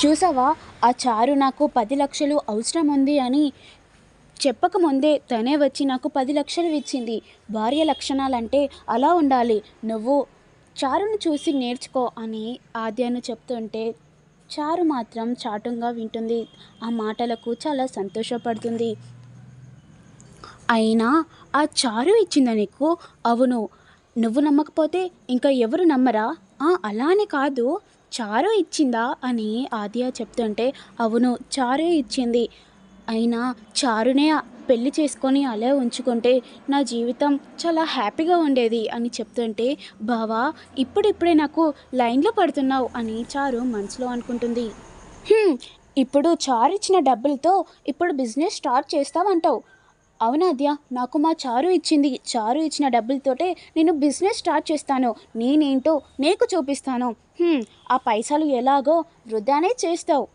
చూసావా? ఆ చారు నాకు పది లక్షలు అవసరం ఉంది అని చెప్పకముందే తనే వచ్చి నాకు పది లక్షలు ఇచ్చింది. భార్య లక్షణాలంటే అలా ఉండాలి. నువ్వు చారును చూసి నేర్చుకో అని ఆద్యను చెప్తుంటే చారు మాత్రం చాటుగా వింటుంది. ఆ మాటలకు చాలా సంతోషపడుతుంది. అయినా ఆ చారు ఇచ్చిందా నీకు? అవును. నువ్వు నమ్మకపోతే ఇంకా ఎవరు నమ్మరా? "ఆ, అలా అని కాదు. చారు ఇచ్చిందా అని ఆద్య చెప్తుంటే అవును చారు ఇచ్చింది. అయినా చారునే పెళ్ళి చేసుకొని అలా ఉంచుకుంటే నా జీవితం చాలా హ్యాపీగా ఉండేది అని చెప్తుంటే బావా ఇప్పుడిప్పుడే నాకు లైన్లో పడుతున్నావు అని చారు మనసులో అనుకుంటుంది. ఇప్పుడు చారు ఇచ్చిన డబ్బులతో ఇప్పుడు బిజినెస్ స్టార్ట్ చేస్తావంటావు. అవునాద్య నాకు మా చారు ఇచ్చింది. చారు ఇచ్చిన డబ్బులతోటే నేను బిజినెస్ స్టార్ట్ చేస్తాను. నేనేంటో నీకు చూపిస్తాను. ఆ పైసలు ఎలాగో వృధానే చేస్తావు.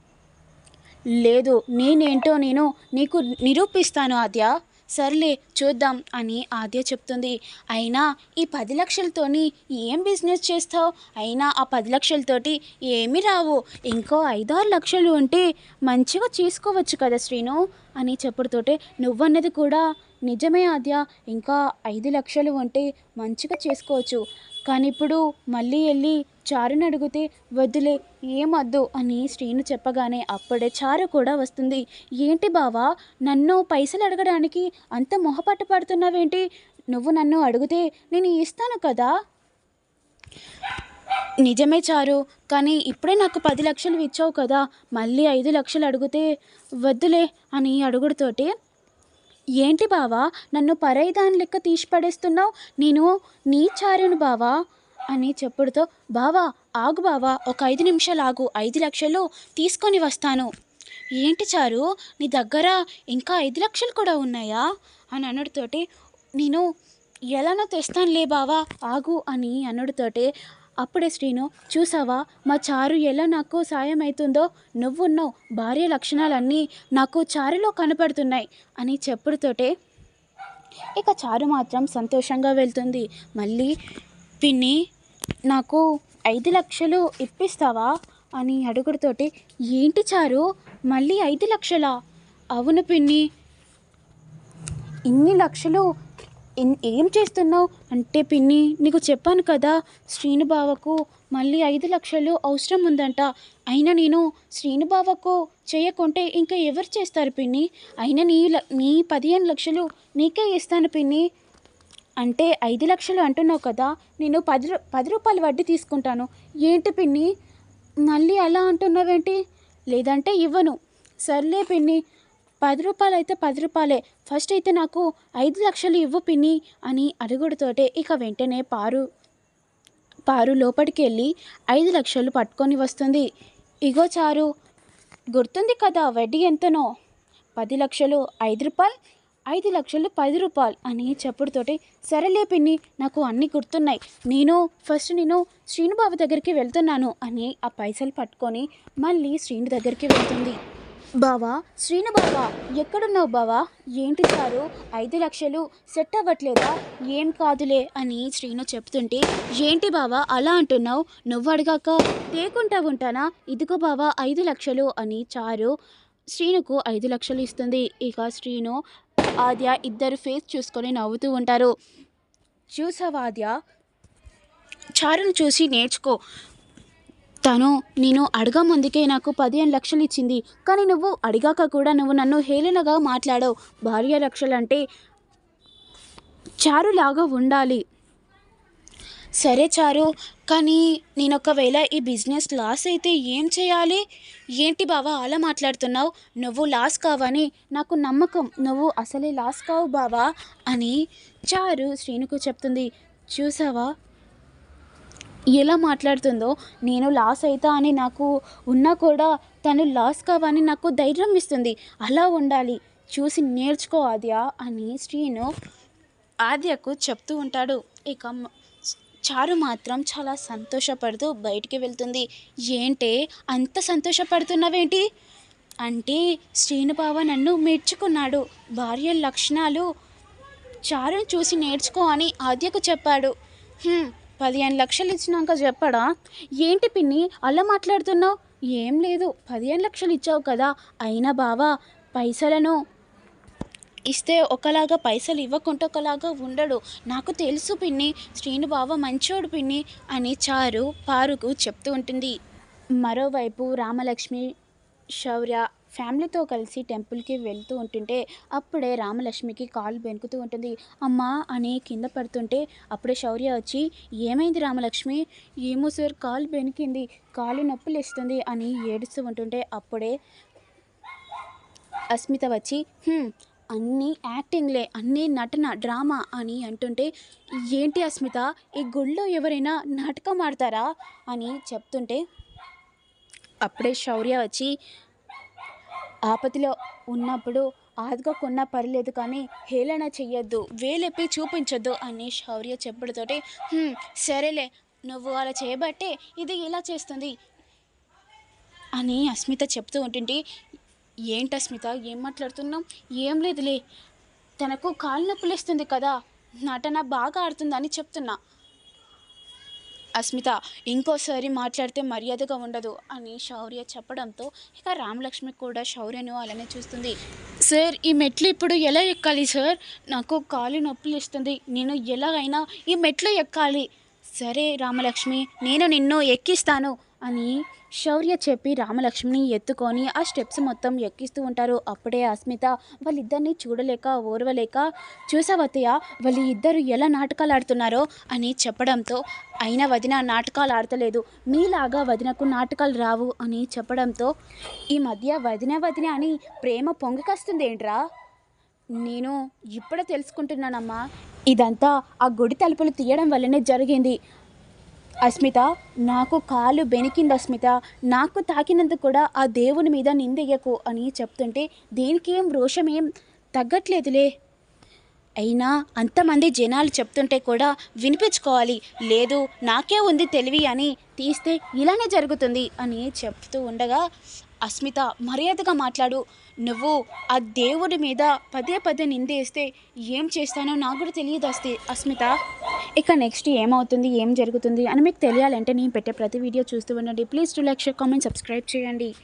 లేదు నేనేంటో నేను నీకు నిరూపిస్తాను ఆద్య సర్లే చూద్దాం అని ఆద్య చెప్తుంది. అయినా ఈ పది లక్షలతోని ఏం బిజినెస్ చేస్తావు? అయినా ఆ పది లక్షలతోటి ఏమి రావు. ఇంకో ఐదారు లక్షలు ఉంటే మంచిగా చేసుకోవచ్చు కదా శ్రీను. అని చెప్పుడుతోటే నువ్వన్నది కూడా నిజమే ఆద్య. ఇంకా ఐదు లక్షలు ఉంటే మంచిగా చేసుకోవచ్చు. కానీ ఇప్పుడు మళ్ళీ వెళ్ళి చారుని అడిగితే వద్దులే ఏమొద్దు అని శ్రీను చెప్పగానే అప్పుడే చారు కూడా వస్తుంది. ఏంటి బావా నన్ను పైసలు అడగడానికి అంత మొహపట్ట పడుతున్నావేంటి? నువ్వు నన్ను అడిగితే నేను ఇస్తాను కదా? నిజమే చారు కానీ ఇప్పుడే నాకు పది లక్షలు ఇచ్చావు కదా మళ్ళీ ఐదు లక్షలు అడిగితే వద్దులే అని అడుగుడుతోటి. ఏంటి బావా నన్ను పరైదాని లెక్క తీసి పడేస్తున్నావు నేను నీ చారును బావా? అని చెప్పుడుతో బావా ఆగు బావా ఒక ఐదు నిమిషాలు ఆగు ఐదు లక్షలు తీసుకొని వస్తాను. ఏంటి చారు నీ దగ్గర ఇంకా ఐదు లక్షలు కూడా ఉన్నాయా? అని అనుడితోటి నేను ఎలానో తెస్తానులే బావా ఆగు అని అనుడితోటి అప్పుడే శ్రీను చూసావా? మా చారు ఎలా నాకు సాయం అవుతుందో నువ్వున్నావు భార్య లక్షణాలన్నీ నాకు చారులో కనపడుతున్నాయి అని చెప్పుడుతోటే ఇక చారు మాత్రం సంతోషంగా వెళ్తుంది. మళ్ళీ పిన్ని నాకు ఐదు లక్షలు ఇప్పిస్తావా? అని అడుగుడుతోటి ఏంటి చారు? మళ్ళీ ఐదు లక్షలా? అవును పిన్ని ఇన్ని లక్షలు ఏం చేస్తున్నావు? అంటే పిన్ని నీకు చెప్పాను కదా శ్రీనుబావకు మళ్ళీ ఐదు లక్షలు అవసరం ఉందంట. అయినా నేను శ్రీనుబావకు చేయకుంటే ఇంకా ఎవరు చేస్తారు పిన్ని? అయినా నీ నీ పదిహేను లక్షలు నీకే ఇస్తాను పిన్ని. అంటే ఐదు లక్షలు అంటున్నావు కదా నేను పది రూ- పది రూపాయలు వడ్డీ తీసుకుంటాను. ఏంటి పిన్ని? మళ్ళీ అలా అంటున్నావేంటి? లేదంటే ఇవ్వను. సర్లే పిన్ని పది రూపాయలు అయితే పది రూపాయలే. ఫస్ట్ అయితే నాకు ఐదు లక్షలు ఇవ్వు పిన్ని అని అడుగుడుతోటే ఇక వెంటనే పారు పారు లోపలికి వెళ్ళి ఐదు లక్షలు పట్టుకొని వస్తుంది. ఇగో చారు గుర్తుంది కదా వడ్డీ ఎంతనో? పది లక్షలు ఐదు రూపాయలు ఐదు లక్షలు పది రూపాయలు అని చెప్పుడుతోటి సరేలే పిన్ని నాకు అన్నీ గుర్తున్నాయి. నేను ఫస్ట్ నేను శ్రీనుబాబు దగ్గరికి వెళ్తున్నాను అని ఆ పైసలు పట్టుకొని మళ్ళీ శ్రీను దగ్గరికి వెళ్తుంది. బావా శ్రీను బావా ఎక్కడున్నావు బావా? ఏంటి సారు? ఐదు లక్షలు సెట్ అవ్వట్లేదా? ఏం కాదులే అని శ్రీను చెప్తుంటే ఏంటి బావా అలా అంటున్నావు? నువ్వు అడగాక. తేకుంటా ఉంటానా? ఇదిగో బావా ఐదు లక్షలు అని చారు. శ్రీనుకు ఐదు లక్షలు ఇస్తుంది. ఇక శ్రీను ఆద్య ఇద్దరు ఫేస్ చూసుకొని నవ్వుతూ ఉంటారు. చూసావా ఆద్య? చారును చూసి నేర్చుకో. తను నేను అడగా ముందుకే నాకు పదిహేను లక్షలు ఇచ్చింది. కానీ నువ్వు అడిగాక కూడా నువ్వు నన్ను హేళనగా మాట్లాడావు. భార్య లక్షలంటే చారులాగా ఉండాలి. సరే చారు కానీ నేను ఒకవేళ ఈ బిజినెస్ లాస్ అయితే ఏం చేయాలి? ఏంటి బావా అలా మాట్లాడుతున్నావు? నువ్వు లాస్ కావని నాకు నమ్మకం. నువ్వు అసలే లాస్ కావు బావా అని చారు శ్రీనుకు చెప్తుంది. చూసావా? ఎలా మాట్లాడుతుందో నేను లాస్ అవుతా అని నాకు ఉన్నా కూడా తను లాస్ కావని నాకు ధైర్యం ఇస్తుంది. అలా ఉండాలి. చూసి నేర్చుకో ఆద్య అని శ్రీను ఆద్యకు చెప్తూ ఉంటాడు. ఇక చారు మాత్రం చాలా సంతోషపడుతూ బయటికి వెళ్తుంది. ఏంటే? అంత సంతోషపడుతున్నావేంటి? అంటే శ్రీనుబావ నన్ను మెచ్చుకున్నాడు. భార్య లక్షణాలు చారుని చూసి నేర్చుకో అని ఆద్యకు చెప్పాడు. పదిహేను లక్షలు ఇచ్చినాక చెప్పడా? ఏంటి పిన్ని అలా మాట్లాడుతున్నావు? ఏం లేదు పదిహేను లక్షలు ఇచ్చావు కదా అయినా బావా పైసలను. ఇస్తే ఒకలాగా పైసలు ఇవ్వకుండా ఒకలాగా ఉండడు. నాకు తెలుసు పిన్ని శ్రీను బావ మంచోడు పిన్ని అని చారు పారుకు చెప్తూ ఉంటుంది. మరోవైపు రామలక్ష్మి శౌర్య ఫ్యామిలీతో కలిసి టెంపుల్కి వెళ్తూ ఉంటుంటే అప్పుడే రామలక్ష్మికి కాలు బెనుకుతూ ఉంటుంది. అమ్మా అని కింద పడుతుంటే అప్పుడే శౌర్య వచ్చి ఏమైంది రామలక్ష్మి? ఏమో సార్ కాలు బెనికింది కాలు నొప్పులు ఇస్తుంది అని ఏడుస్తూ ఉంటుంటే అప్పుడే అస్మిత వచ్చి అన్నీ యాక్టింగ్లే అన్నీ నటన డ్రామా అని అంటుంటే ఏంటి అస్మిత ఈ గుళ్ళో ఎవరైనా నాటకం ఆడతారా? అని చెప్తుంటే అప్పుడే శౌర్య వచ్చి ఆపతిలో ఉన్నప్పుడు ఆదుకోకున్నా పర్లేదు కానీ హేళన చెయ్యొద్దు. వేలెప్పి చూపించొద్దు అని శౌర్య చెప్పుడుతోటి సరేలే నువ్వు అలా చేయబట్టే ఇది ఇలా చేస్తుంది అని అస్మిత చెప్తూ ఉంటుంటే ఏంటి అస్మిత ఏం మాట్లాడుతున్నాం ఏం లేదులే తనకు కాలు నొప్పులేస్తుంది కదా నటన బాగా ఆడుతుందని చెప్తున్నా. అస్మిత ఇంకోసారి మాట్లాడితే మర్యాదగా ఉండదు అని శౌర్య చెప్పడంతో ఇక రామలక్ష్మి కూడా శౌర్యను అలానే చూస్తుంది. సార్ ఈ మెట్లు ఇప్పుడు ఎలా ఎక్కాలి సార్? నాకు కాలు నొప్పులు ఇస్తుంది నేను ఎలాగైనా ఈ మెట్లు ఎక్కాలి. సరే రామలక్ష్మి నేను నిన్ను ఎక్కిస్తాను. అని శౌర్య చెప్పి రామలక్ష్మిని ఎత్తుకొని ఆ స్టెప్స్ మొత్తం ఎక్కిస్తూ ఉంటారు. అప్పుడే అస్మిత వాళ్ళిద్దరిని చూడలేక ఓర్వలేక చూసావతయ్య వాళ్ళు ఇద్దరు ఎలా నాటకాలు ఆడుతున్నారో? అని చెప్పడంతో అయినా వదిన నాటకాలు ఆడతలేదు. మీలాగా వదినకు నాటకాలు రావు అని చెప్పడంతో ఈ మధ్య వదిన వదిన అని ప్రేమ పొంగికొస్తుంది ఏంట్రా? నేను ఇప్పుడే తెలుసుకుంటున్నానమ్మా. ఇదంతా ఆ గుడి తలుపులు తీయడం వల్లనే జరిగింది. అస్మిత నాకు కాలు బెనికింది అస్మిత. నాకు తాకినందుకు కూడా ఆ దేవుని మీద నిందెయ్యకు అని చెప్తుంటే దేనికేం ఏం రోషం ఏం తగ్గట్లేదులే. అయినా అంతమంది జనాలు చెప్తుంటే కూడా వినిపించుకోవాలి. లేదు నాకే ఉంది తెలివి అని తీస్తే ఇలానే జరుగుతుంది అని చెప్తూ ఉండగా అస్మిత మర్యాదగా మాట్లాడు. నువ్వు ఆ దేవుడి మీద పదే పదే నిందేస్తే ఏం చేస్తానో నాకు కూడా తెలియదు అస్తి అస్మిత. ఇక నెక్స్ట్ ఏమవుతుంది ఏం జరుగుతుంది అని మీకు తెలియాలంటే నేను పెట్టే ప్రతి వీడియో చూస్తూ ఉండండి. Please to like share comment subscribe చేయండి.